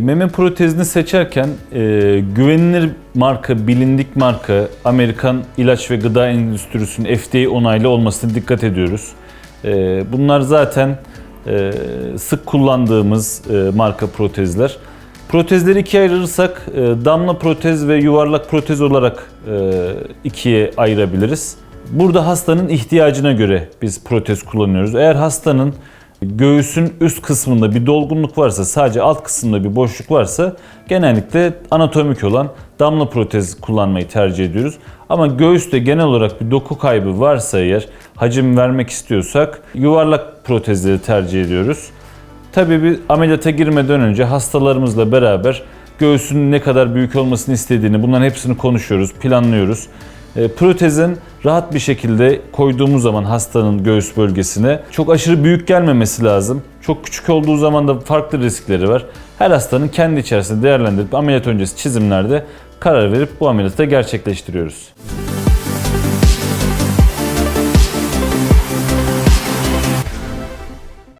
Meme protezini seçerken e, güvenilir marka, bilindik marka, Amerikan ilaç ve gıda endüstrisinin FDA onaylı olmasına dikkat ediyoruz. E, bunlar zaten e, sık kullandığımız e, marka protezler. Protezleri ikiye ayırırsak e, damla protez ve yuvarlak protez olarak e, ikiye ayırabiliriz. Burada hastanın ihtiyacına göre biz protez kullanıyoruz. Eğer hastanın göğüsün üst kısmında bir dolgunluk varsa, sadece alt kısmında bir boşluk varsa genellikle anatomik olan damla protez kullanmayı tercih ediyoruz. Ama göğüste genel olarak bir doku kaybı varsa eğer hacim vermek istiyorsak yuvarlak protezleri tercih ediyoruz. Tabii bir ameliyata girmeden önce hastalarımızla beraber göğsünün ne kadar büyük olmasını istediğini bunların hepsini konuşuyoruz, planlıyoruz. E, Protezin rahat bir şekilde koyduğumuz zaman hastanın göğüs bölgesine çok aşırı büyük gelmemesi lazım. Çok küçük olduğu zaman da farklı riskleri var. Her hastanın kendi içerisinde değerlendirip ameliyat öncesi çizimlerde karar verip bu ameliyatı gerçekleştiriyoruz.